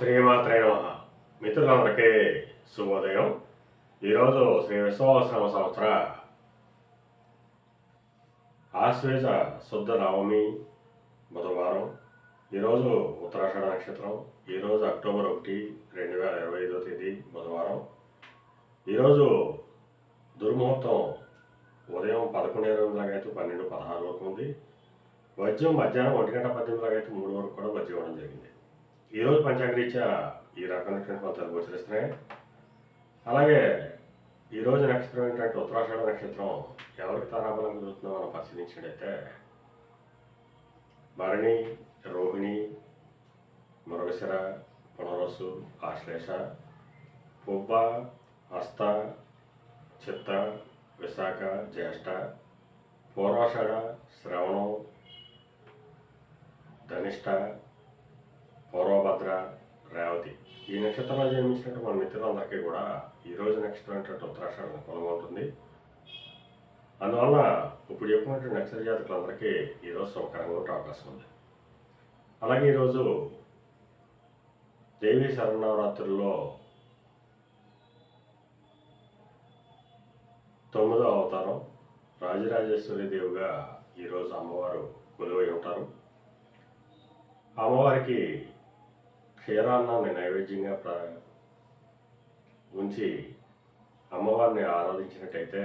శ్రీమాత్రే మిత్రులందరికీ శుభోదయం. ఈరోజు శ్రీ విశ్వాసనామ సంవత్సర ఆశ్వేజ శుద్ధ నవమి బుధవారం. ఈరోజు ఉత్తరాషాఢ నక్షత్రం. ఈరోజు అక్టోబర్ ఒకటి రెండు వేల ఇరవై ఐదో తేదీ బుధవారం. ఈరోజు దుర్ముహూర్తం ఉదయం పదకొండు ఇరవై ఎనిమిదిలాగైతే అయితే పన్నెండు పదహారు వరకు ఉంది. వజ్రం మధ్యాహ్నం ఒంటి గంట పద్దెనిమిదిలాగైతే అయితే మూడు వరకు కూడా వజ్రం ఇవ్వడం జరిగింది. ఈరోజు పంచాంగరీత్యా ఈ రకమైనటువంటి ఫలితాలు గోచరిస్తున్నాయి. అలాగే ఈరోజు నక్షత్రం ఏంటంటే ఉత్తరాషాఢ నక్షత్రం ఎవరికి తారాబలం కలుగుతుందో మనం పరిశీలించినట్టయితే భరణి రోహిణి మృగశిర పునరసు ఆశ్లేష పుబ్బ హస్త చిత్త విశాఖ జ్యేష్ఠ పూర్వాషాఢ శ్రవణం ధనిష్ట పూర్వభద్ర రేవతి. ఈ నక్షత్రంలో జన్మించినట్టు మన మిత్రులందరికీ కూడా ఈరోజు నక్షత్రం ఏంటంటే ఉత్తరాషాఢ అనుకూలంగా ఉంటుంది అందువల్ల ఇప్పుడు చెప్పినటువంటి నక్షత్ర జాతకులందరికీ ఈరోజు సౌకర్యంగా ఉండే అవకాశం ఉంది. అలాగే ఈరోజు దేవీ శరణవరాత్రుల్లో తొమ్మిదో అవతారం రాజరాజేశ్వరి దేవుగా ఈరోజు అమ్మవారు కొలువై ఉంటారు. అమ్మవారికి క్షీరాన్నాన్ని నైవేద్యంగా ప్ర ఉంచి అమ్మవారిని ఆరాధించినట్టయితే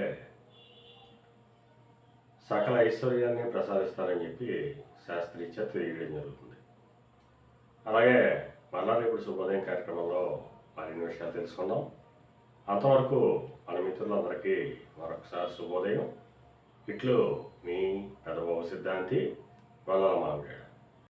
సకల ఐశ్వర్యాన్ని ప్రసాదిస్తారని చెప్పి శాస్త్రీత్యా తెలియడం జరుగుతుంది అలాగే మళ్ళా ఇప్పుడు శుభోదయం కార్యక్రమంలో మరిన్ని విషయాలు తెలుసుకుందాం అంతవరకు మన మిత్రులందరికీ మరొకసారి శుభోదయం. ఇట్లు మీ పెదబాబు సిద్ధాంతి వదల మామిడాడు